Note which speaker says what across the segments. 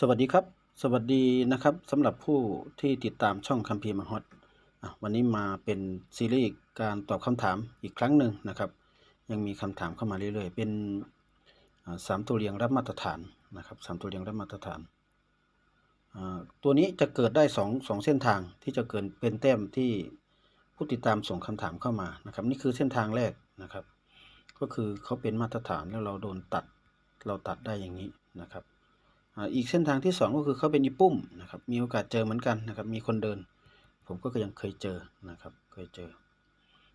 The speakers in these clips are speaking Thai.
Speaker 1: สวัสดีครับ สวัสดีนะครับสำหรับผู้ที่ติดตามช่องคัมภีร์มาฮอตอะวันนี้มาเป็นซีรีส์การตอบคำถามอีกครั้งหนึ่งนะครับ ยังมีคำถามเข้ามาเรื่อยๆ เป็นสามตัวเรียงรับมาตรฐานนะครับสามตัวเรียงรับมาตรฐานอ่าตัวนี้จะเกิดได้สองสองเส้นทางที่จะเกิดเป็นแต้มที่ผู้ติดตามส่งคำถามเข้ามานะครับ นี่คือเส้นทางแรกนะครับ ก็คือเขาเป็นมาตรฐานแล้วเราโดนตัดเราตัดได้อย่างนี้นะครับ อีกเส้นทางที่สองก็คือเขาเป็นอีปุ้มนะครับมีโอกาสเจอเหมือนกันนะครับมีคนเดิน ผมก็ยังเคยเจอนะครับเคยเจอ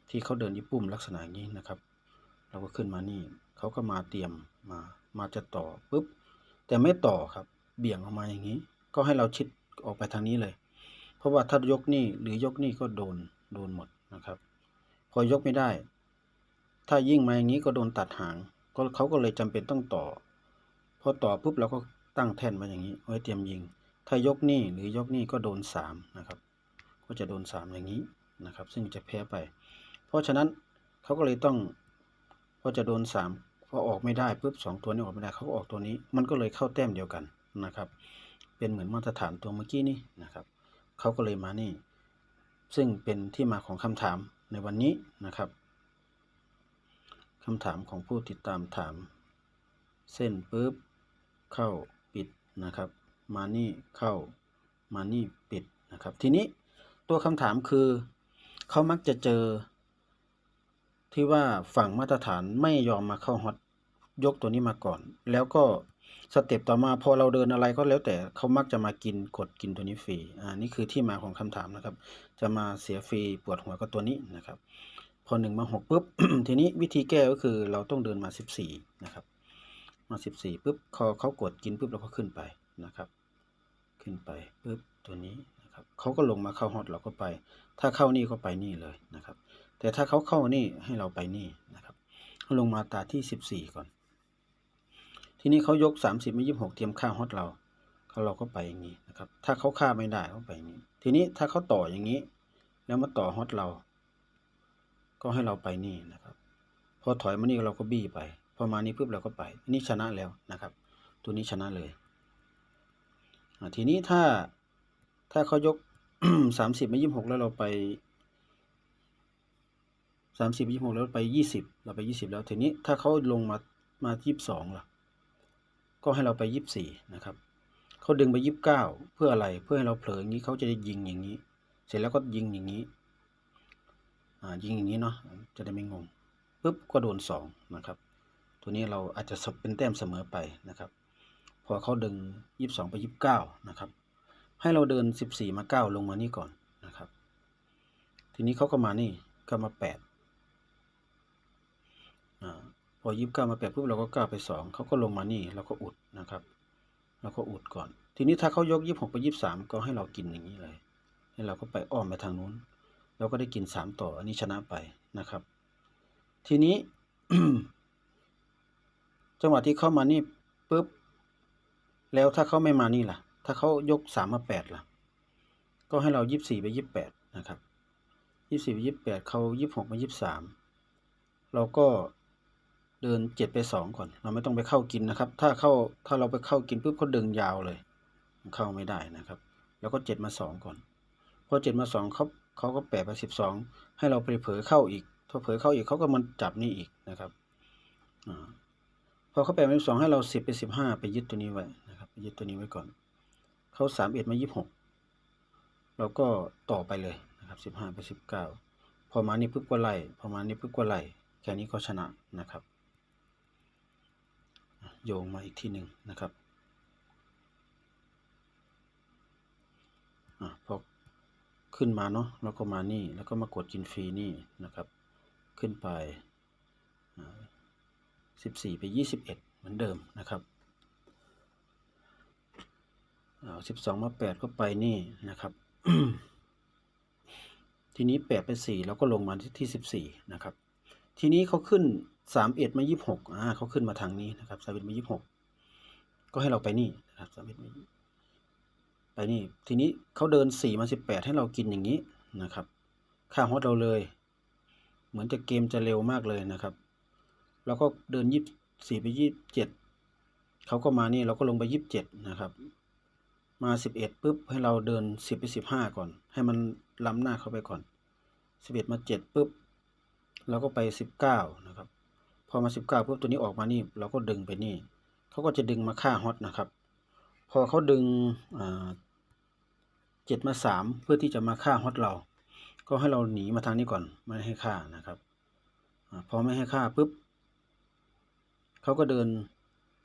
Speaker 1: ที่เขาเดินอีปุ้มลักษณะนี้นะครับ เราก็ขึ้นมานี่เขาก็มาเตรียมมามาจะต่อปุ๊บแต่ไม่ต่อครับเบี่ยงออกมาอย่างนี้ ก็ให้เราชิดออกไปทางนี้เลย เพราะว่าถ้ายกนี่หรือยกนี่ก็โดนโดนหมดนะครับ พอยกไม่ได้ ถ้ายิ่งมาอย่างนี้ก็โดนตัดหางก็เขาก็เลยจำเป็นต้องต่อพอต่อปุ๊บเราก็ ตั้งแท่นมาอย่างนี้ ไว้เตรียมยิง ถ้ายกนี่หรือยกนี่ก็โดนสามนะครับ ก็จะโดนสามอย่างนี้นะครับ ซึ่งจะแพ้ไป เพราะฉะนั้นเขาก็เลยต้องพอจะโดนสามพอออกไม่ได้ปุ๊บสองตัวนี้ออกไม่ได้เขาก็ออกตัวนี้ มันก็เลยเข้าแต้มเดียวกันนะครับ เป็นเหมือนมาตรฐานตัวเมื่อกี้นี่นะครับเขาก็เลยมานี่ ซึ่งเป็นที่มาของคำถามในวันนี้นะครับคำถามของผู้ติดตามถาม เส้นปุ๊บเข้า นะครับมานี่เข้ามานี่ปิดนะครับ ทีนี้ตัวคำถามคือเขามักจะเจอ ที่ว่าฝั่งมาตรฐานไม่ยอมมาเข้าฮอตยกตัวนี้มาก่อน แล้วก็สเต็ปต่อมาพอเราเดินอะไรก็แล้วแต่เขามักจะมากินกดกินตัวนี้ฟรีอ่านี่คือที่มาของคำถามนะครับ จะมาเสียฟรีปวดหัวกับตัวนี้นะครับ พอหนึ่งมาหกปุ๊บ ทีนี้วิธีแก้ก็คือเราต้องเดินมาสิบสี่นะครับ มาสิบสี่ปุ๊บเขาเขากดกินปุ๊บเราก็ขึ้นไปนะครับ ขึ้นไปปุ๊บตัวนี้นะครับเขาก็ลงมาเข้าฮอตเราก็ไป ถ้าเข้านี่ก็ไปนี่เลยนะครับ แต่ถ้าเขาเข้านี่ให้เราไปนี่นะครับเขาลงมาตาที่สิบสี่ก่อน ทีนี้เขายกสามสิบไม่ยี่หกเตรียมค่าฮอตเราเขาเราก็ไปอย่างนี้นะครับ ถ้าเขาค่าไม่ได้เขาไปอย่างนี้ ทีนี้ถ้าเขาต่ออย่างนี้ แล้วมาต่อฮอตเรา ก็ให้เราไปนี่นะครับ พอถอยมานี่เราก็บี้ไป พอมานี้ปุ๊บเราก็ไป นี่ชนะแล้วนะครับ ตัวนี้ชนะเลย ทีนี้ถ้าถ้าเขายกสามสิบไม่ยี่หกแล้วเราไปสามสิบยี่สิบหกแล้วไปยี่สิบเราไปยี่สิบแล้วทีนี้ถ้าเขาลงมามายี่สิบสองล่ะ ก็ให้เราไปยี่สิบสี่นะครับเขาดึงไปยี่สิบเก้าเพื่ออะไรเพื่อให้เราเผลออย่างนี้เขาจะได้ยิงอย่างนี้ เสร็จแล้วก็ยิงอย่างนี้อ่ายิงอย่างนี้เนาะจะได้ไม่งงปุ๊บก็โดนสองนะครับ ตัวนี้เราอาจจะเป็นแต้มเสมอไปนะครับ พอเขาดึงยี่สิบสองไปยี่สิบเก้านะครับ ให้เราเดินสิบสี่มาเก้าลงมานี่ก่อนนะครับ ทีนี้เขาก็มานี่ก็มาแปดอ่าพอยี่สิบเก้ามาแปดปุ๊บเราก็ก้าวไปสองเขาก็ลงมานี่เราก็อุดนะครับเราก็อุดก่อน ทีนี้ถ้าเขายกยี่สิบหกไปยี่สิบสามก็ให้เรากินอย่างนี้เลย ให้เราก็ไปอ้อมไปทางนู้น เราก็ได้กินสามต่อ อันนี้ชนะไปนะครับ ทีนี้ จังหวะที่เข้ามานี่ปุ๊บ แล้วถ้าเขาไม่มานี่ล่ะ ถ้าเขายกสามมาแปดล่ะ ก็ให้เรายี่สี่ไปยี่แปดนะครับยี่สี่ไปยี่แปดเขายี่หกมายี่สามเราก็เดินเจ็ดไปสองก่อน เราไม่ต้องไปเข้ากินนะครับ ถ้าเข้าถ้าเราไปเข้ากินปุ๊บเขาดึงยาวเลย เข้าไม่ได้นะครับ แล้วก็เจ็ดมาสองก่อนพอเจ็ดมาสองเขาเขาก็แปดไปสิบสองให้เราไปเผลอเข้าอีกพอเผลอเข้าอีกเขาก็มันจับนี่อีกนะครับอา พอเขาแปดไปสิบสองให้เราสิบไปสิบห้าไปยึดตัวนี้ไว้นะครับไปยึดตัวนี้ไว้ก่อน เขาสามเอ็ดมายี่หกเราก็ต่อไปเลยนะครับสิบห้าไปสิบเก้าพอมานี่ปุ๊บก็ไล่พอมานี่ปุ๊บก็ไล่แค่นี้ก็ชนะนะครับ โยงมาอีกที่หนึ่งนะครับอะพอขึ้นมาเนาะแล้วก็มานี่แล้วก็มากดกินฟรีนี่นะครับ ขึ้นไป สิบสี่ไปยี่สิบเอ็ดเหมือนเดิมนะครับสิบสองมาแปดก็ไปนี่นะครับ ทีนี้แปดไปสี่แล้วก็ลงมาที่ที่สิบสี่นะครับ ทีนี้เขาขึ้นสามเอ็ดมายี่หกอ่าเขาขึ้นมาทางนี้นะครับสามเอ็ดมายี่หกก็ให้เราไปนี่นะครับสามเอ็ดมาไปนี่ ทีนี้เขาเดินสี่มาสิบแปดให้เรากินอย่างนี้นะครับค่าฮอตเราเลย เหมือนจะเกมจะเร็วมากเลยนะครับ เราก็เดินยี่สี่ไปยี่สิบเจ็ดเขาก็มานี่เราก็ลงไปยี่สิบเจ็ดนะครับ มาสิบเอ็ดปุ๊บให้เราเดินสิบไปสิบห้าก่อน ให้มันล้ำหน้าเข้าไปก่อนสิบเอ็ดมาเจ็ดปุ๊บเราก็ไปสิบเก้านะครับ พอมาสิบเก้าปุ๊บตัวนี้ออกมานี่เราก็ดึงไปนี่เขาก็จะดึงมาค่าฮอตนะครับ พอเขาดึงเจ็ดมาสามเพื่อที่จะมาฆ่าฮอตเรา ก็ให้เราหนีมาทางนี้ก่อนไม่ให้ฆ่านะครับอพอไม่ให้ฆ่าปุ๊บ เขาก็เดิน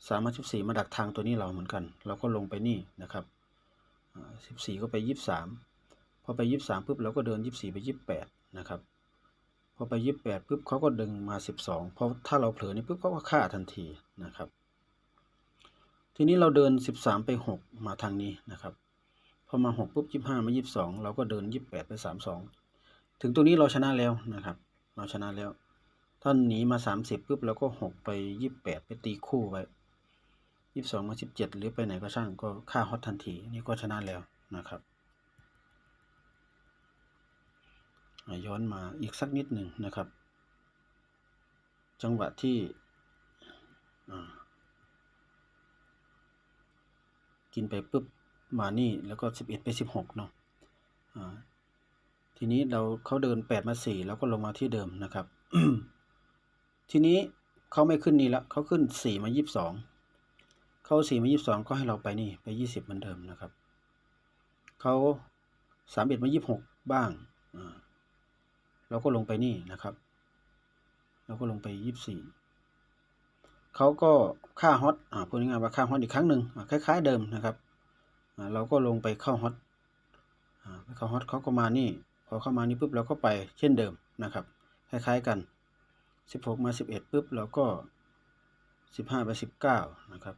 Speaker 1: สามารถสิบสี่มาดักทางตัวนี้เราเหมือนกัน เราก็ลงไปนี่นะครับสิบสี่ก็ไปยี่สิบสามพอไปยี่สิบสามปุ๊บเราก็เดินยี่สิบสี่ไปยี่สิบแปดนะครับ พอไปยี่สิบแปดปุ๊บเขาก็ดึงมาสิบสองพอถ้าเราเผลอนี่ปุ๊บเขาก็ฆ่าทันทีนะครับ ทีนี้เราเดินสิบสามไปหกมาทางนี้นะครับ พอมาหกปุ๊บยี่ห้ามายี่สองเราก็เดินยี่แปดไปสามสองถึงตัวนี้เราชนะแล้วนะครับ เราชนะแล้ว ถ้าหนีมาสามสิบปุ๊บเราก็หกไปยี่แปดไปตีคู่ไว้ยี่สองมาสิบเจ็ดหรือไปไหนก็ช่างก็ฆ่าฮอตทันที นี่ก็ชนะแล้วนะครับย้อนมาอีกสักนิดหนึ่งนะครับ จังหวะที่กินไปปุ๊บมานี่แล้วก็สิบเอ็ดไปสิบหกเนาะทีนี้เราเขาเดินแปดมาสี่แล้วก็ลงมาที่เดิมนะครับ ทีนี้เขาไม่ขึ้นนี่ละเขาขึ้นสี่มายี่สิบสองเขาสี่มายี่สิบสองก็ให้เราไปนี่ไปยี่สิบเหมือนเดิมนะครับเขาสามเอ็ดมายี่สิบหกบ้างเราก็ลงไปนี่นะครับเราก็ลงไปยี่สิบสี่เขาก็ค่าฮอตอ่าพูดง่ายๆว่าค่าฮอตอีกครั้งหนึ่งคล้าย ๆ เดิมนะครับเราก็ลงไปเข้าฮอตไปเข้าฮอตเขาก็มานี่ พอเข้ามานี่ปุ๊บเราก็ไปเช่นเดิมนะครับ คล้าย ๆกัน 16 มา 11ปุ๊บเราก็ 15 ไป 19 นะครับ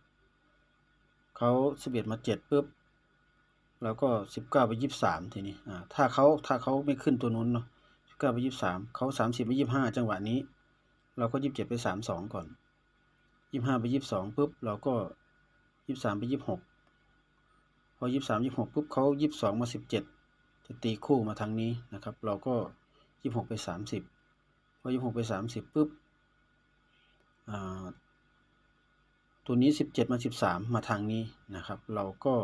Speaker 1: เขา11 มา 7ปุ๊บเราก็ 19 ไป 23 ทีนี้ถ้าเขาถ้าเขาไม่ขึ้นตัวนู้นเนาะ19 ไป 23เขา30 ไป 25 จังหวะนี้ เราก็ 27 ไป 32 ก่อน 25 ไป 22ปุ๊บเราก็ 23 ไป 26 พอยี่สามยี่หกปุ๊บเขายี่สองมาสิบเจ็ดจะตีคู่มาทางนี้นะครับ เราก็ยี่หกไปสามสิบพ อยี่หกไปสามสิบปุ๊บตัวนี้สิบเจ็ดมาสิบสามมาทางนี้นะครับ เราก็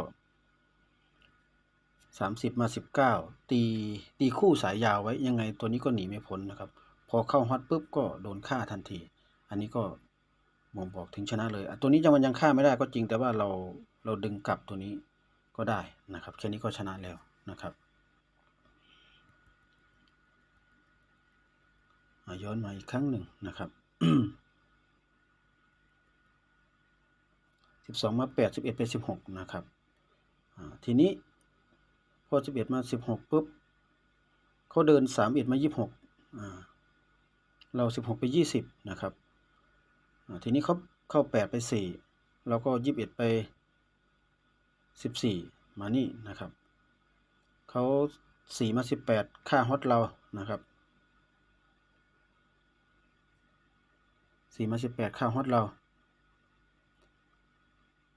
Speaker 1: สามสิบมาสิบเก้าตีตีคู่สายยาวไว้ยังไงตัวนี้ก็หนีไม่พ้นนะครับ พอเข้าฮอตปุ๊บก็โดนฆ่าทันที อันนี้ก็มองบอกถึงชนะเลยตัวนี้ยังมันยังฆ่าไม่ได้ก็จริงแต่ว่าเราเราดึงกลับตัวนี้ก็ได้นะครับแค่นี้ก็ชนะแล้วนะครับ ย้อนมาอีกครั้งหนึ่งนะครับสิบสองมาแปดสิบเอ็ดเป็นสิบหกนะครับทีนี้พอสิบเอ็ดมาสิบหกปุ๊บเขาเดินสามเอ็ดมายี่สิบหกเราสิบหกไปยี่สิบนะครับทีนี้เขาเข้าแปดไปสี่เราก็ยี่สิบเอ็ดไปสิบสี่มานี่นะครับเขาสี่มาสิบแปดค่าฮอตเรานะครับ สี่มาสิบแปดค่าวฮอตเรา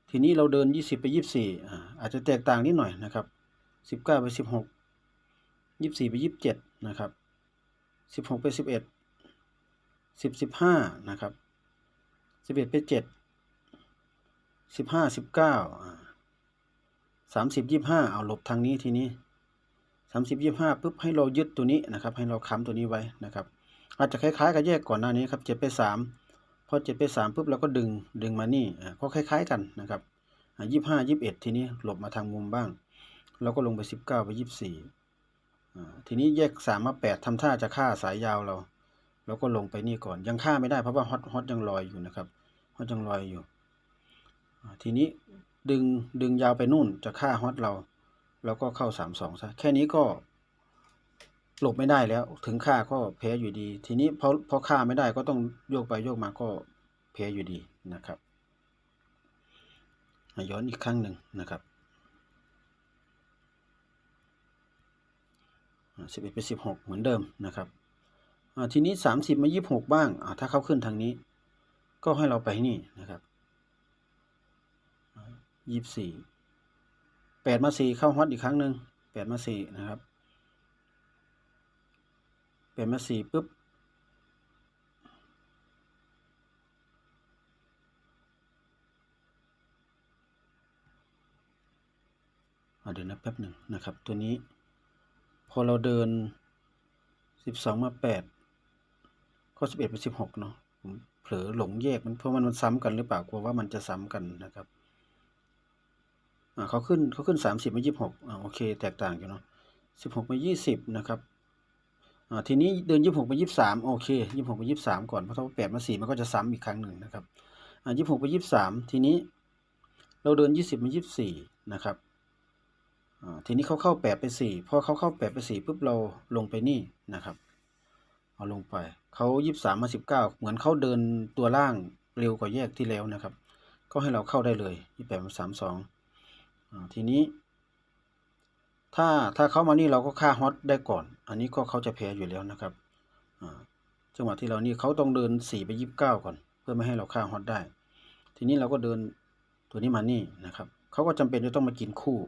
Speaker 1: ทีนี้เราเดินยี่สิบไปยี่สิบสี่อาจจะแตกต่างนิดหน่อยนะครับสิบเก้าไปสิบหกยี่สิบสี่ไปยี่สิบเจ็ดนะครับสิบหกไปสิบเอ็ดสิบสิบห้านะครับสิบเอ็ดไปเจ็ดสิบห้าสิบเก้าสามสิบยี่ห้าเอาหลบทางนี้ทีนี้สามสิบยี่ห้าปุ๊บให้เรายึดตัวนี้นะครับ ให้เราค้ำตัวนี้ไว้นะครับ อาจจะคล้ายๆกับแยกก่อนหน้านี้ครับเจ็ดไปสาม พอเจ็ดไปสามปุ๊บเราก็ดึงดึงมานี่ก็คล้าย ๆกันนะครับยี่ห้ายี่บเอ็ดทีนี้หลบมาทางมุมบ้าง เราก็ลงไปสิบเก้าไปยี่สี่ทีนี้แยกสามมาแปดทำท่าจะฆ่าสายยาวเราเราก็ลงไปนี่ก่อนยังฆ่าไม่ได้เพราะว่าฮอตฮอตยังลอยอยู่นะครับฮอตยังลอยอยู่ ทีนี้ดึงดึงยาวไปนู่นจะฆ่าฮอตเรา แล้วก็เข้าสามสองซะแค่นี้ก็ หลบไม่ได้แล้ว ถึงฆ่าก็แพ้อยู่ดี ทีนี้พอพอฆ่าไม่ได้ก็ต้องโยกไปโยกมาก็แพ้อยู่ดีนะครับย้อนอีกครั้งหนึ่งนะครับสิบเอ็ดไปสิบหกเหมือนเดิมนะครับทีนี้สามสิบมายี่สิบหกบ้างถ้าเขาขึ้นทางนี้ ก็ให้เราไปนี่นะครับยี่สิบสี่แปดมาสี่เข้าฮอตอีกครั้งหนึ่งแปดมาสี่นะครับ แปดมาสี่ปุ๊บอ่าเดี๋ยวนะแป๊บหนึ่งนะครับ ตัวนี้ พอเราเดินสิบสองมาแปดก็สิบเอ็ดเป็นสิบหกเนาะผมเผลอหลงแยกมันเพราะมันมันซ้ำกันหรือเปล่ากลัวว่ามันจะซ้ำกันนะครับอ่าเขาขึ้นเขาขึ้นสามสิบมายี่สิบหกอ่าโอเค แตกต่างอยู่เนาะสิบหกมายี่สิบนะครับ อ่าทีนี้เดินยี่สิบหกไปยี่สิบสามโอเคยี่สิบหกไปยี่สิบสามก่อนเพราะถ้าแปดมาสี่มันก็จะซ้ำอีกครั้งหนึ่งนะครับอ่ายี่สิบหกไปยี่สิบสามทีนี้ เราเดินยี่สิบมายี่สิบสี่นะครับอ่าทีนี้เขาเข้าแปดไปสี่พอเขาเข้าแปดไปสี่ปุ๊บเราลงไปนี่นะครับเอาลงไปเขายี่สามมาสิบเก้าเหมือนเขาเดินตัวล่างเร็วกว่าแยกที่แล้วนะครับ ก็ให้เราเข้าได้เลยยี่แปดมาสามสองทีนี้ ถ้าถ้าเขามานี่เราก็ฆ่าฮอตได้ก่อน อันนี้ก็เขาจะแพ้อยู่แล้วนะครับจังหวะที่เรานี่เขาต้องเดินสี่ไปยี่สิบเก้าก่อน เพื่อไม่ให้เราฆ่าฮอตได้ ทีนี้เราก็เดินตัวนี้มานี่นะครับเขาก็จำเป็นจะต้องมากินคู่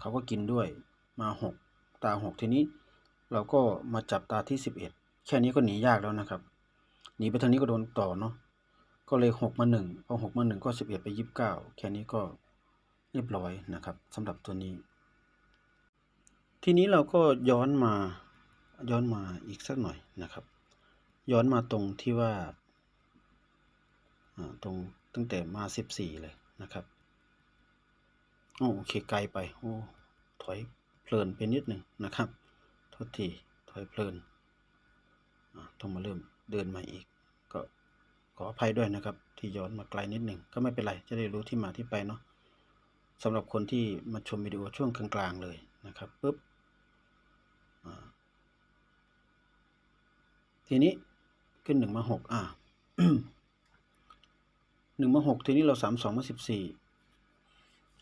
Speaker 1: เขาก็กินด้วยมาหกตาหกทีนี้ เราก็มาจับตาที่สิบเอ็ดแค่นี้ก็หนียากแล้วนะครับหนีไปทางนี้ก็โดนต่อเนาะก็เลยหกมาหนึ่งพอหกมาหนึ่งก็สิบเอ็ดไปยี่สิบเก้าแค่นี้ก็เรียบร้อยนะครับสำหรับตัวนี้ ทีนี้เราก็ย้อนมาย้อนมาอีกสักหน่อยนะครับ ย้อนมาตรงที่ว่าตรงตั้งแต่มาสิบสี่เลยนะครับโอโอเคไกลไปโอ้ถอยเพลินไปนิดหนึ่งนะครับโทษทีถอยเพลินต้องมาเริ่มเดินมาอีก ก็ขออภัยด้วยนะครับ ที่ย้อนมาไกลนิดหนึ่งก็ไม่เป็นไรจะได้รู้ที่มาที่ไปเนาะสำหรับคนที่มาชมวิดีโอช่วงกลางๆเลยนะครับปุ๊บ ทีนี้ขึ้นหนึ่งมาหกอ่าหนึ่งมาหกทีนี้เราสามสองมาสิบสี่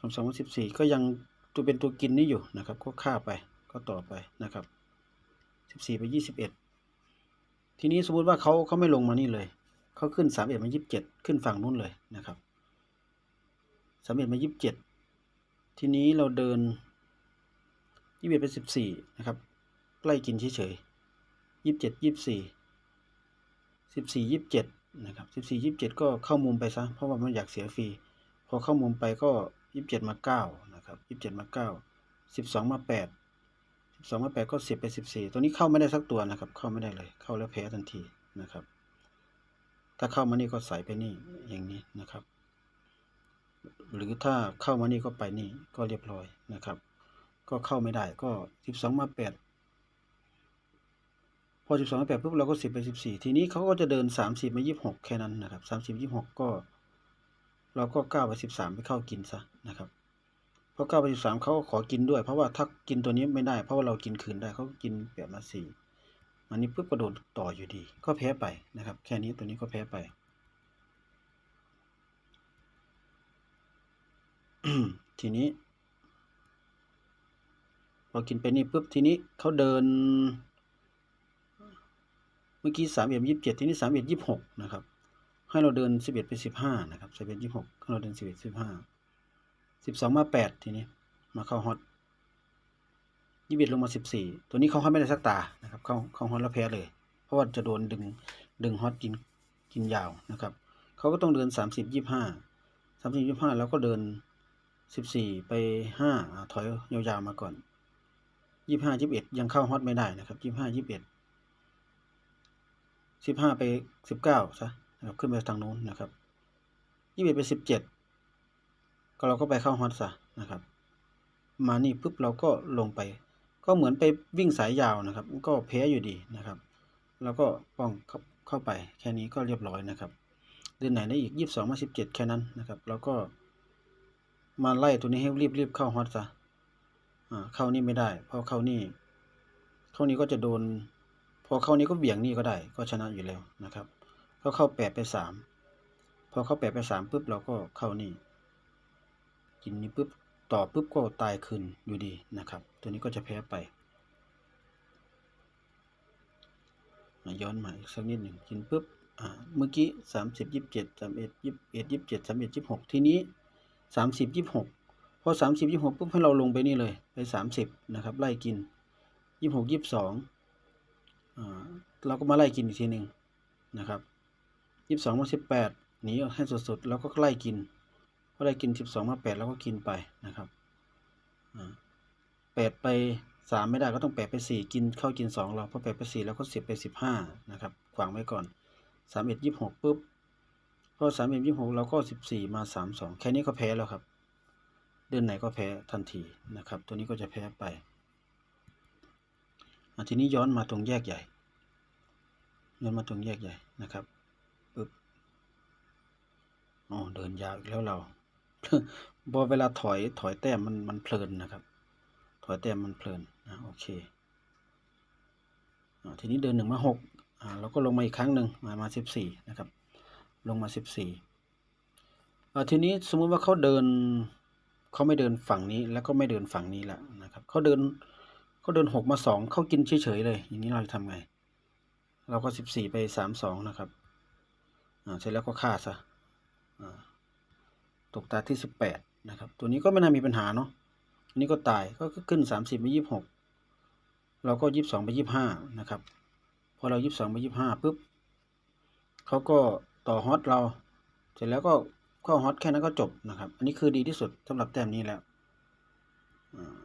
Speaker 1: สองสองมาสิบสี่ก็ยังตัวเป็นตัวกินนี่อยู่นะครับ ก็ค่าไปก็ต่อไปนะครับสิบสี่ไปยี่สิบเอ็ดทีนี้สมมติว่าเขาเขาไม่ลงมานี่เลยเขาขึ้นสามเอ็ดมายี่สิบเจ็ดขึ้นฝั่งนู้นเลยนะครับสามเอ็ดมายี่สิบเจ็ดทีนี้เราเดินยี่สิบเอ็ดไปสิบสี่นะครับ ใกล้กินเฉยๆยี่สิบเจ็ดยี่สิบสี่สิบสี่ยี่สิบเจ็ดนะครับสิบสี่ยี่สิบเจ็ดก็เข้ามุมไปซะ เพราะว่ามันอยากเสียฟรี พอเข้ามุมไปก็ยี่สิบเจ็ดมาเก้านะครับยี่สิบเจ็ดมาเก้าสิบสองมาแปดสิบสองมาแปดก็สิบไปสิบสี่ตัวนี้เข้าไม่ได้สักตัวนะครับ เข้าไม่ได้เลย เข้าแล้วแพ้ทันทีนะครับ ถ้าเข้ามานี่ก็ใส่ไปนี่อย่างนี้นะครับ หรือถ้าเข้ามานี่ก็ไปนี่ก็เรียบร้อยนะครับ ก็เข้าไม่ได้ก็สิบสองมาแปด อสิบสองแปดปุ๊บเราก็สิบไปสิบสี่ทีนี้เขาก็จะเดินสามสิบมายี่สิบหกแค่นั้นนะครับสามสิบยี่สิบหกก็ เราก็ก้าไปสิบสามไปเข้ากินซะนะครับเพราะก้าไปสิบสามเขาก็ขอกินด้วย เพราะว่าถ้ากินตัวนี้ไม่ได้ เพราะว่าเรากินคืนได้เขากินแปดมาสี่อันนี้ปุ๊บกระโดดต่ออยู่ดี ก็แพ้ไปนะครับ แค่นี้ตัวนี้ก็แพ้ไปทีนี้พอกินไปนี่ปุ๊บทีนี้เขาเดิน เมื่อกี้สามเอ็ดยี่สิบเจ็ดทีนี้สามเอ็ดยี่สิบหกนะครับ ให้เราเดินสิบเอ็ดไปสิบห้านะครับสิบเอ็ดยี่สิบหกให้เราเดินสิบเอ็ดสิบห้าสิบสองมาแปดทีนี้ มาเข้าฮอตยี่สิบลงมาสิบสี่ตัวนี้เขาให้ไม่ได้สักตานะครับเข้าเข้าฮอตแล้วแพ้เลย เพราะว่าจะโดนดึงดึงฮอตกินกินยาวนะครับเขาก็ต้องเดินสามสิบยี่ห้าสามสิบยี่ห้าแล้วก็เดินสิบสี่ไปห้าถอยยาวๆมาก่อนยี่ห้ายี่สิบเอ็ดยังเข้าฮอตไม่ได้นะครับยี่ห้ายี่สิบเอ็ด สิบห้าไปสิบเก้าซะนะครับขึ้นไปทางโน้นนะครับยี่สิบไปสิบเจ็ดก็เราก็ไปเข้าฮอตซะนะครับ มานี่ปุ๊บเราก็ลงไป ก็เหมือนไปวิ่งสายยาวนะครับ ก็แพ้อยู่ดีนะครับ แล้วก็ป้องเข้าเข้าไปแค่นี้ก็เรียบร้อยนะครับเดือนไหนได้อีกยี่สิบสองมาสิบเจ็ดแค่นั้นนะครับ แล้วก็มาไล่ตัวนี้ให้รีบรีบเข้าฮอตซะอ่าเข้านี่ไม่ได้ เพราะเข้านี่ เข้านี้ก็จะโดน พอเข้านี้ก็เบี่ยงนี่ก็ได้ ก็ชนะอยู่แล้วนะครับเขาเข้าแปดไปสามพอเข้าแปดไปสามปุ๊บเราก็เข้านี่กินนี้ปุ๊บต่อปุ๊บก็ตายคืนอยู่ดีนะครับ ตัวนี้ก็จะแพ้ไปย้อนมาอีกสักนิดหนึ่งกินปุ๊บอ่าเมื่อกี้สามสิบยี่สิบเจ็ดสามเอ็ดยี่สิบเอ็ดยี่สิบเจ็ดสามเอ็ดยี่สิบหกทีนี้สามสิบยี่สิบหกพอสามสิบยี่สิบหกปุ๊บให้เราลงไปนี่เลยไปสามสิบนะครับไล่กินยี่สิบหกยี่สิบสอง เราก็มาไล่กินอีกทีหนึ่งนะครับยี่สิบสองมาสิบแปดหนีให้สุดๆแล้วก็ไล่กินพอไล่กินสิบสองมาแปดแล้วก็กินไปนะครับแปดไปสามไม่ได้ก็ต้องแปดไปสี่กินเข้ากินสองเราพอแปดไปสี่แล้วก็สิบไปสิบห้านะครับขวางไว้ก่อนสามเอ็ดยี่สิบหกปุ๊บพอสามเอ็ดยี่สิบหกเราก็สิบสี่มาสามสองแค่นี้ก็แพ้แล้วครับ เดือนไหนก็แพ้ทันทีนะครับ ตัวนี้ก็จะแพ้ไป ทีนี้ย้อนมาตรงแยกใหญ่ ย้อนมาตรงแยกใหญ่นะครับปึ๊บอ๋อเดินยาวอีกแล้วเราพอเวลาถอยถอยแต้มมันมันเพลินนะครับ ถอยแต้มมันเพลินอ่าโอเคอทีนี้เดินหนึ่งมาหกอ่าเราก็ลงมาอีกครั้งหนึ่งมามาสิบสี่นะครับ ลงมาสิบสี่อ่ทีนี้สมมุติว่าเขาเดินเขาไม่เดินฝั่งนี้แล้วก็ไม่เดินฝั่งนี้ละนะครับเขาเดิน เขาเดินหกมาสองเขากินเฉยๆเลย อย่างนี้เราจะทำไง เราก็สิบสี่ไปสามสองนะครับเสร็จแล้วก็ฆ่าซะตกตาที่สิบแปดนะครับ ตัวนี้ก็ไม่น่ามีปัญหาเนาะอันนี้ก็ตายก็ขึ้นสามสิบไปยี่สิบหกเราก็ยี่สิบสองไปยี่สิบห้านะครับ พอเรายี่สิบสองไปยี่สิบห้าปุ๊บเขาก็ต่อฮอตเรา เสร็จแล้วก็ก็ฮอตแค่นั้นก็จบนะครับ อันนี้คือดีที่สุดสำหรับแต้มนี้แล้ว อ่า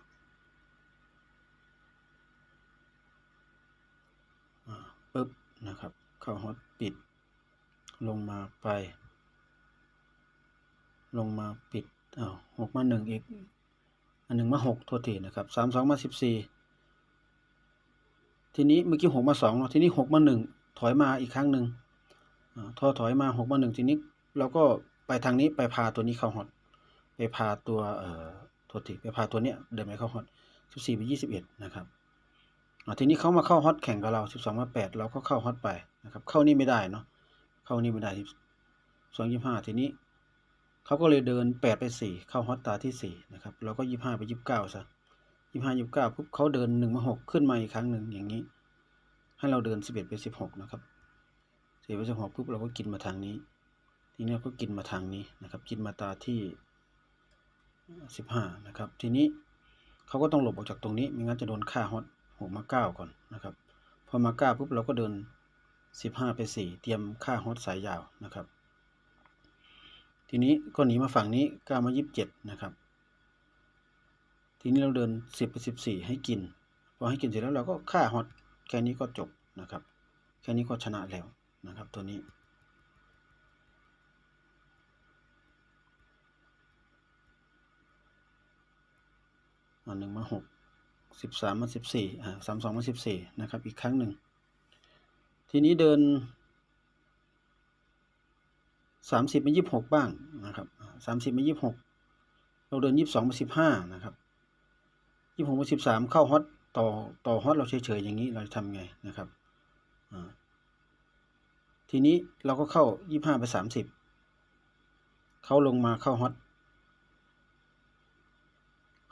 Speaker 1: อ่า ปึ๊บนะครับ เข้าฮอตปิด ลงมาไป ลงมาปิดอ้าวหกมาหนึ่งอีก อันหนึ่งมาหกโทษทีนะครับสามสองมาสิบสี่ทีนี้เมื่อกี้หกมาสองเนาะทีนี้หกมาหนึ่งถอยมาอีกครั้งหนึ่งอ่าทอถอยมาหกมาหนึ่งทีนี้เราก็ไปทางนี้ไปพาตัวนี้เข้าฮอตไปพาตัวเอ่อโทษทีไปพาตัวเนี้ยเดินไปเข้าฮอตสิบสี่ไปยี่สิบเอ็ดนะครับ ทีนี้เขามาเข้าฮอตแข่งกับเรา 12มา8เราก็เข้าฮอตไปนะครับ เข้านี่ไม่ได้เนาะ เข้านี่ไม่ได้2 25 ทีนี้เขาก็เลยเดิน 8 ไป 4 เข้าฮอตตาที่ 4 นะครับ เราก็ 25 ไป 29ซะ25 29ปุ๊บเขาเดิน 1 มา 6 ขึ้นมาอีกครั้งหนึ่งอย่างนี้ ให้เราเดิน 11 ไป 16 นะครับ11ไป16ปุ๊บเราก็กินมาทางนี้ ทีนี้ก็กินมาทางนี้นะครับ กินมาตาที่ 15 นะครับ ทีนี้เขาก็ต้องหลบออกจากตรงนี้ ไม่งั้นจะโดนฆ่าฮอต หกมาเก้าก่อนนะครับ พอมาเก้าปุ๊บเราก็เดินสิบห้าไปสี่เตรียมค่าฮอตสายยาวนะครับ ทีนี้ก็หนีมาฝั่งนี้เก้ามายี่สิบเจ็ดนะครับ ทีนี้เราเดินสิบไปสิบสี่ให้กิน พอให้กินเสร็จแล้วเราก็ค่าฮอตแค่นี้ก็จบนะครับ แค่นี้ก็ชนะแล้วนะครับตัวนี้อันหนึ่งมาหก สิบสามมาสิบสี่อ่าสามสองมาสิบสี่นะครับ อีกครั้งหนึ่ง ทีนี้เดินสามสิบมายี่สิบหกบ้างนะครับสามสิบมายี่สิบหกเราเดินยี่สิบสองมาสิบห้านะครับยี่สิบหกมาสิบสามเข้าฮอตต่อต่อฮอตเราเฉยๆอย่างนี้เราทำไงนะครับทีนี้เราก็เข้ายี่สิบห้าไปสามสิบเขาลงมาเข้าฮอต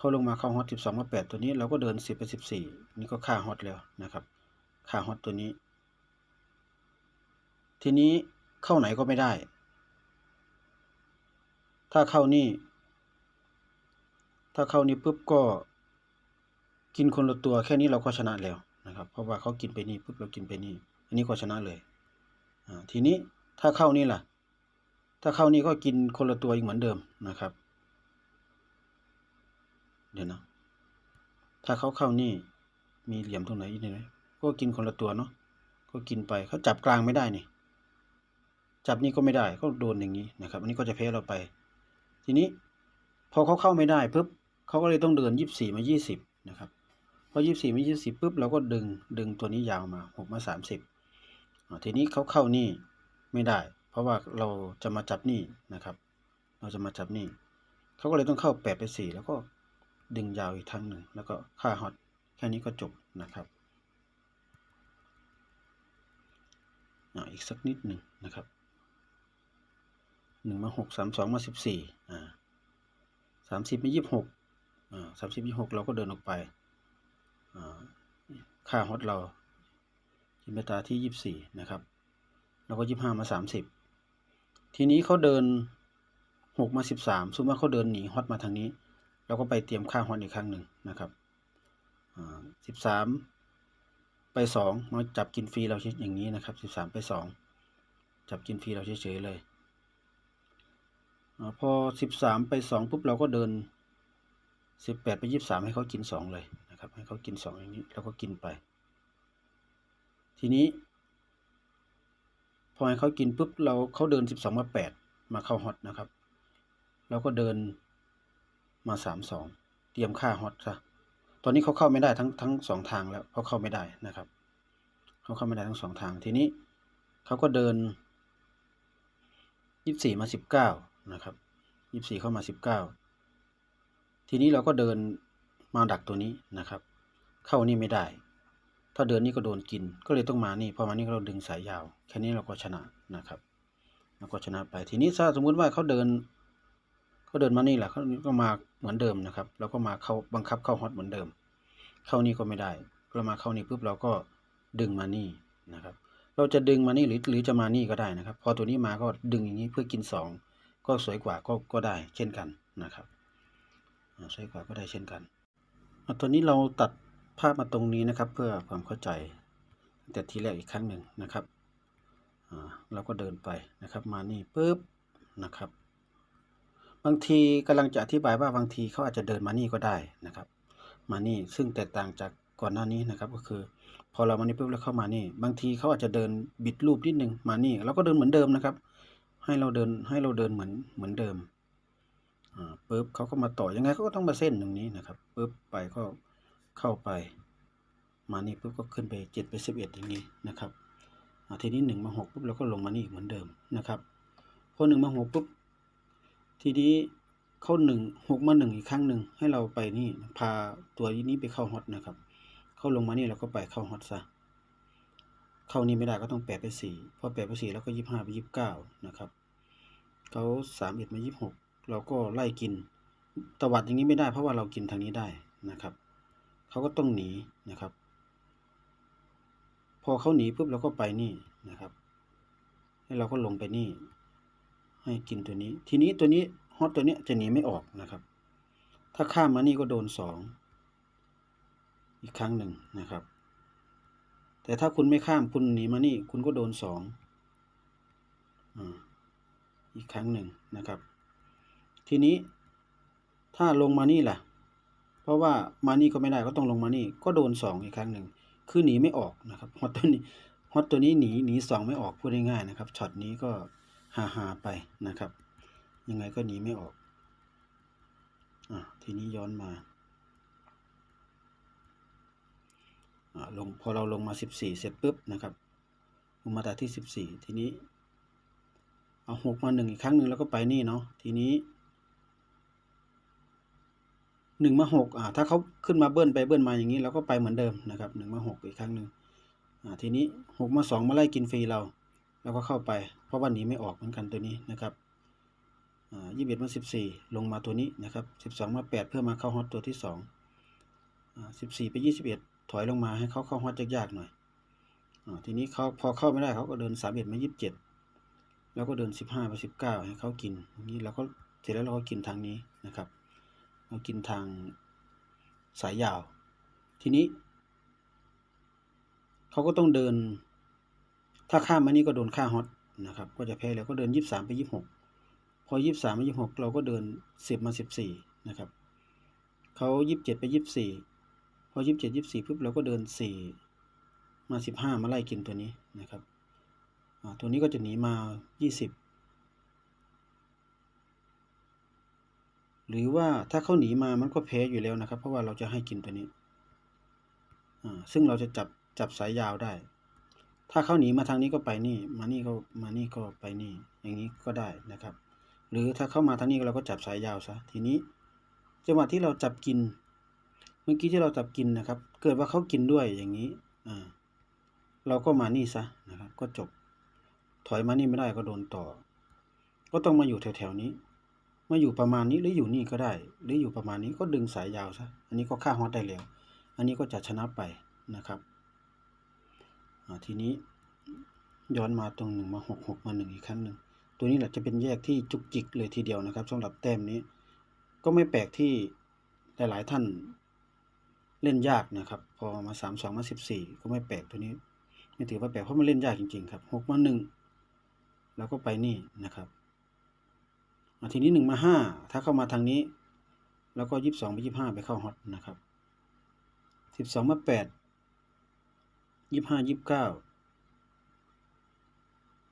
Speaker 1: เขาลงมาเข้าฮอตสิบสองมาแปดตัวนี้เราก็เดินสิบไปสิบสี่นี่ก็ค่าฮอตแล้วนะครับค่าฮอตตัวนี้ ทีนี้เข้าไหนก็ไม่ได้ ถ้าเข้านี่ ถ้าเข้านี่ปุ๊บก็ กินคนละตัวแค่นี้เราก็ชนะแล้วนะครับ เพราะว่าเขากินไปนี่ปุ๊บเรากินไปนี่อันนี้ก็ชนะเลยทีนี้ถ้าเข้านี่ล่ะ ถ้าเข้านี่ก็กินคนละตัวอีกเหมือนเดิมนะครับ เดี๋ยวนะ ถ้าเขาเข้านี่ มีเหลี่ยมตรงไหนอีกไหมก็กินคนละตัวเนาะ ก็กินไป เขาจับกลางไม่ได้นี่ จับนี่ก็ไม่ได้ ก็โดนอย่างนี้นะครับ อันนี้ก็จะแพ้เราไป ทีนี้ พอเขาเข้าไม่ได้ปุ๊บเขาก็เลยต้องเดินยี่สิบสี่มายี่สิบนะครับ พอยี่สิบสี่มายี่สิบปุ๊บเราก็ดึง ดึงตัวนี้ยาวมาหกมาสามสิบทีนี้เขาเข้านี่ไม่ได้ เพราะว่าเราจะมาจับนี่นะครับ เราจะมาจับนี่เขาก็เลยต้องเข้าแปดไปสี่แล้วก็ ดึงยาวอีกทั้งหนึ่ง แล้วก็ค่าฮอตแค่นี้ก็จบนะครับอาอีกสักนิดหนึ่งนะครับหนึ่งมาหกสามสองมาสิบสี่อ่าสามสิบมายี่สิบหกอ่าสามสิบยี่หกเราก็เดินออกไปอ่าค่าฮอตเราจิมเบตาที่ยี่สิบสี่นะครับเราก็ยี่ห้ามาสามสิบทีนี้เขาเดินหกมาสิบสามสมมติว่าเขาเดินหนีฮอตมาทางนี้ เราก็ไปเตรียมค่าฮอนอีกครั้งหนึ่งนะครับสิบสามไปสองมาจับกินฟรีเราอย่างนี้นะครับสิบสามไปสองจับกินฟรีเราเฉยๆเลยอพอสิบสามไปสองปุ๊บเราก็เดินสิบแปดไปยี่สิบสามให้เขากินสองเลยนะครับ ให้เขากินสองอย่างนี้แล้วก็กินไป ทีนี้ พอให้เขากินปุ๊บเราเขาเดินสิบสองมาแปดมาเข้าฮอตนะครับ เราก็เดิน มาสามสองเตรียมค่าฮอตซะตอนนี้เขาเข้าไม่ได้ทั้งทั้งสองทางแล้วเขาเข้าไม่ได้นะครับเขาเข้าไม่ได้ทั้งสองทางทีนี้เขาก็เดินยี่สี่มาสิบเก้านะครับยี่สี่เข้ามาสิบเก้าทีนี้เราก็เดินมาดักตัวนี้นะครับ เข้านี่ไม่ได้ ถ้าเดินนี่ก็โดนกิน ก็เลยต้องมานี่พอมานี่เราดึงสายยาว แค่นี้เราก็ชนะนะครับเราก็ชนะไปทีนี้ถ้าสมมุติว่าเขาเดิน เขาเดินมานี่แหละเขาก็มาเหมือนเดิมนะครับเราก็มาเข้าบังคับเข้าฮอตเหมือนเดิม เข้านี่ก็ไม่ได้เรามาเข้านี่ปุ๊บเราก็ดึงมานี่นะครับ เราจะดึงมานี่หรือหรือจะมานี่ก็ได้นะครับ พอตัวนี้มาก็ดึงอย่างนี้เพื่อกินสองก็สวยกว่าก็ก็ได้เช่นกันนะครับสวยกว่าก็ได้เช่นกันตัวนี้เราตัดภาพมาตรงนี้นะครับ เพื่อความเข้าใจแต่ทีแรกอีกครั้งหนึ่งนะครับอ่าเราก็เดินไปนะครับ มานี่ปุ๊บนะครับ บางทีกำลังจะอธิบายว่าบางทีเขาอาจจะเดินมานี่ก็ได้นะครับ มานี่ซึ่งแตกต่างจากก่อนหน้านี้นะครับ ก็คือ พอเรามานี่ปุ๊บแล้วเข้ามานี่ บางทีเขาอาจจะเดินบิดรูปนิดนึงมานี่เราก็เดินเหมือนเดิมนะครับ ให้เราเดินให้เราเดินเหมือนเหมือนเดิมอ่าปุ๊บเขาก็มาต่อยังไงเขาก็ต้องมาเส้นตรงนี้นะครับปุ๊บไปก็เข้าไป มานี่ปุ๊บก็ขึ้นไปเจ็ดไปสิบเอ็ดอย่างนี้นะครับทีนี้หนึ่งมาหกปุ๊บเราก็ลงมานี่เหมือนเดิมนะครับพอหนึ่งมาหกปุ๊บ ทีนี้เข้าหนึ่งหกมาหนึ่งอีกครั้งหนึ่งให้เราไปนี่พาตัวนี้ไปเข้าฮอตนะครับ เข้าลงมานี่เราก็ไปเข้าฮอตซะเข้านี่ไม่ได้ก็ต้องแปดไปสี่พอแปดไปสี่แล้วก็ยี่ห้าไปยี่สิบเก้านะครับเขาสามเอ็ดมายี่สิบหกเราก็ไล่กินตวัดอย่างนี้ไม่ได้เพราะว่าเรากินทางนี้ได้นะครับเขาก็ต้องหนีนะครับ พอเขาหนีปุ๊บเราก็ไปนี่นะครับ ให้เราก็ลงไปนี่ ให้กินตัวนี้ ทีนี้ตัวนี้ฮอตตัวเนี้ยจะหนีไม่ออกนะครับ ถ้าข้ามมานี่ก็โดนสองอีกครั้งหนึ่งนะครับ แต่ถ้าคุณไม่ข้ามคุณหนีมานี่ คุณก็โดนสองอาอีกครั้งหนึ่งนะครับ ทีนี้ถ้าลงมานี่ล่ะ เพราะว่ามานี่ก็ไม่ได้ก็ต้องลงมานี่ ก็โดนสองอีกครั้งหนึ่งคือหนีไม่ออกนะครับฮอตตัวนี้ฮอตตัวนี้หนีหนีสองไม่ออกพูดง่ายๆนะครับช็อตนี้ก็ หาหาไปนะครับ ยังไงก็หนีไม่ออกอะทีนี้ย้อนมาลงพอเราลงมาสิบสี่เสร็จปุ๊บนะครับลงมาแต่ที่สิบสี่ทีนี้ เอาหกมาหนึ่งอีกครั้งหนึ่งแล้วก็ไปนี่เนาะทีนี้หนึ่งมาหกอ่าถ้าเขาขึ้นมาเบิ้ลไปเบิ้ลมาอย่างนี้เราก็ไปเหมือนเดิมนะครับหนึ่งมาหกอีกครั้งหนึ่งอ่าทีนี้หกมาสองมาไล่กินฟรีเรา เราก็เข้าไป เพราะว่าหนีไม่ออกเหมือนกันตัวนี้นะครับยี่สิบเอ็ดมาสิบสี่ลงมาตัวนี้นะครับสิบสองมาแปดเพื่อมาเข้าฮอตตัวที่สองสิบสี่ไปยี่สิบเอ็ดถอยลงมาให้เขาเข้าฮอตยากๆหน่อยอทีนี้เขาพอเข้าไม่ได้เขาก็เดินสามเอ็ดมายี่สิบเจ็ดแล้วก็เดินสิบห้าไปสิบเก้าให้เขากินนี้เราก็เสร็จแล้วเราก็กินทางนี้นะครับ เรากินทางสายยาว ทีนี้ เขาก็ต้องเดิน ถ้าข้ามมานี่ก็โดนค่าฮอตนะครับ ก็จะแพ้แล้วก็เดินยี่สามไปยี่หกพอยี่สามไปยี่หกเราก็เดินสิบมาสิบสี่นะครับเขายี่สิบเจ็ดไปยี่สี่พอยี่สิบเจ็ดยี่สี่ปุ๊บเราก็เดินสี่มาสิบห้ามาไล่กินตัวนี้นะครับตัวนี้ก็จะหนีมายี่สิบหรือว่าถ้าเขาหนีมามันก็แพ้อยู่แล้วนะครับ เพราะว่าเราจะให้กินตัวนี้อ่าซึ่งเราจะจับจับสายยาวได้ ถ้าเขาหนีมาทางนี้ก็ไปนี่ มานี่ก็มานี่ก็ไปนี่ อย่างนี้ก็ได้นะครับ หรือถ้าเข้ามาทางนี้เราก็จับสายยาวซะ ทีนี้จังหวะที่เราจับกิน เมื่อกี้ที่เราจับกินนะครับ เกิดว่าเขากินด้วยอย่างนี้ อ่า เราก็มานี่ซะนะครับ ก็จบ ถอยมานี่ไม่ได้ก็โดนต่อ ก็ต้องมาอยู่แถวๆนี้ มาอยู่ประมาณนี้หรืออยู่นี่ก็ได้ หรืออยู่ประมาณนี้ก็ดึงสายยาวซะ อันนี้ก็ฆ่าฮอตได้แล้ว อันนี้ก็จะชนะไปนะครับ ทีนี้ย้อนมาตรงหนึ่งมาหกหกมาหนึ่งอีกครั้งหนึ่งตัวนี้แหละจะเป็นแยกที่จุกจิกเลยทีเดียวนะครับสำหรับแต้มนี้ ก็ไม่แปลกที่หลายๆท่านเล่นยากนะครับ พอมาสามสองมาสิบสี่ก็ไม่แปลกตัวนี้ไม่ถือว่าแปลกเพราะมันเล่นยากจริงๆครับหกมาหนึ่งแล้วก็ไปนี่นะครับทีนี้หนึ่งมาห้าถ้าเข้ามาทางนี้ แล้วก็ยี่สิบสองไปยี่ห้าไปเข้าฮอตนะครับสิบสองมาแปด ยี่ห้ายี่สิบเก้า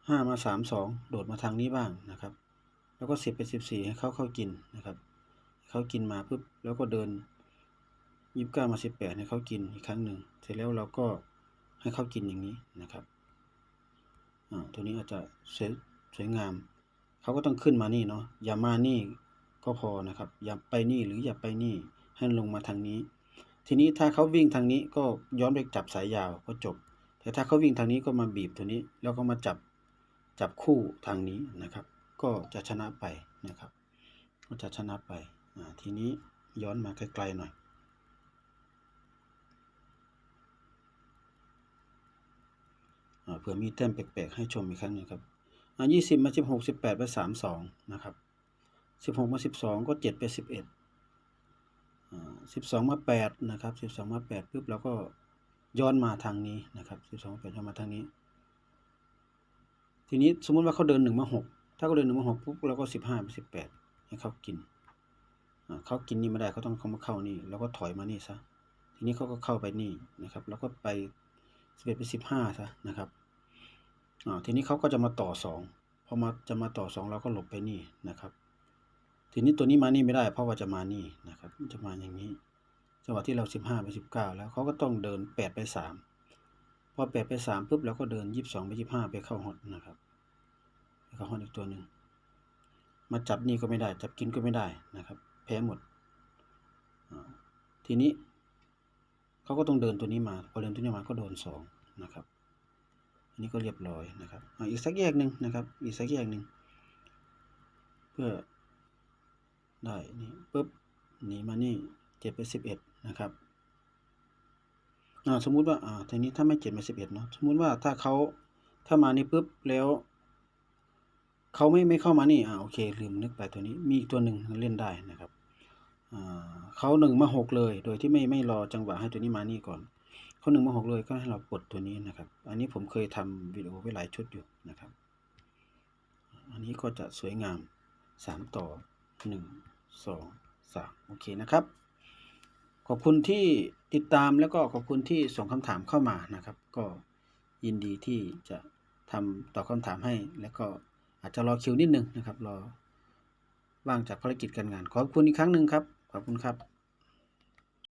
Speaker 1: ห้ามาสามสองโดดมาทางนี้บ้างนะครับ แล้วก็สิบไปสิบสี่ให้เขาเข้ากินนะครับ เขากินมาปุ๊บแล้วก็เดินยี่สิบเก้ามาสิบแปดให้เขากินอีกครั้งหนึ่งเสร็จแล้วเราก็ให้เขากินอย่างนี้นะครับอ่าตัวนี้อาจจะสวยสวยงาม เขาก็ต้องขึ้นมานี่เนาะอย่ามานี่ก็พอนะครับ อย่าไปนี่หรืออย่าไปนี่ให้ลงมาทางนี้ ทีนี้ถ้าเขาวิ่งทางนี้ก็ย้อนไปจับสายยาวก็จบ แต่ถ้าเขาวิ่งทางนี้ก็มาบีบตัวนี้ แล้วก็มาจับจับคู่ทางนี้นะครับ ก็จะชนะไปนะครับ ก็จะชนะไปทีนี้ย้อนมาไกลๆหน่อยอเผื่อมีแต้มแปลกๆให้ชมอีกครั้งหนึงครับยี่สิบมาสิบหกสิบแปดไปสามสองนะครับสิบหกมาสิบสองก็เจ็ดไปสิบเอ็ด สิบสองมาแปดนะครับสิบสองมาแปดปุ๊บเราก็ย้อนมาทางนี้นะครับสิบสองมาแปดย้อนมาทางนี้ ทีนี้สมมุติว่าเขาเดินหนึ่งมาหกถ้าเขาเดินหนึ่งมาหกปุ๊บเราก็สิบห้าไปสิบแปดให้เขากินเขากินนี่ไม่ได้เขาต้องเขามาเข้านี่แล้วก็ถอยมานี่ซะทีนี้เขาก็เข้าไปนี่นะครับแล้วก็ไปสิบเอ็ดไปสิบห้าซะนะครับทีนี้เขาก็จะมาต่อสองพอมาจะมาต่อสองเราก็หลบไปนี่นะครับ ทีนี้ตัวนี้มานี่ไม่ได้ เพราะว่าจะมานี่นะครับ จะมาอย่างนี้ จังหวะที่เราสิบห้าไปสิบเก้าแล้วเขาก็ต้องเดินแปดไปสามพอแปดไปสามปุ๊บเราก็เดินยี่สิบสองไปยี่สิบห้าไปเข้าฮอตนะครับเข้าฮอตอีกตัวหนึ่งมาจับนี่ก็ไม่ได้ จับกินก็ไม่ได้นะครับ แพ้หมด ทีนี้เขาก็ต้องเดินตัวนี้มา พอเดินตัวนี้มาก็โดนสองนะครับ อันนี้ก็เรียบร้อยนะครับออีกสักแยกหนึ่งนะครับ อีกสักแยกหนึ่งเพื่อ ได้นี่ปุ๊บหนีมานี่เจ็ดไปสิบเอ็ดนะครับอ่าสมมุติว่าอ่าทีนี้ถ้าไม่เจ็ดมาสิบเอ็ดเนาะสมมุติว่าถ้าเขาถ้ามานี่ปุ๊บแล้วเขาไม่ไม่เข้ามานี่อ่าโอเคลืมนึกไปตัวนี้มีอีกตัวหนึ่งเล่นได้นะครับอ่าเขาหนึ่งมาหกเลย โดยที่ไม่ไม่รอจังหวะให้ตัวนี้มานี่ก่อน เขาหนึ่งมาหกเลยก็ให้เราปลดตัวนี้นะครับ อันนี้ผมเคยทำวิดีโอไว้หลายชุดอยู่นะครับ อันนี้ก็จะสวยงามสามต่อหนึ่ง สองสามโอเคนะครับ ขอบคุณที่ติดตามแล้วก็ขอบคุณที่ส่งคำถามเข้ามานะครับ ก็ยินดีที่จะทำตอบคำถามให้ แล้วก็อาจจะรอคิวนิดนึงนะครับ รอว่างจากภารกิจการงาน ขอบคุณอีกครั้งหนึ่งครับ ขอบคุณครับ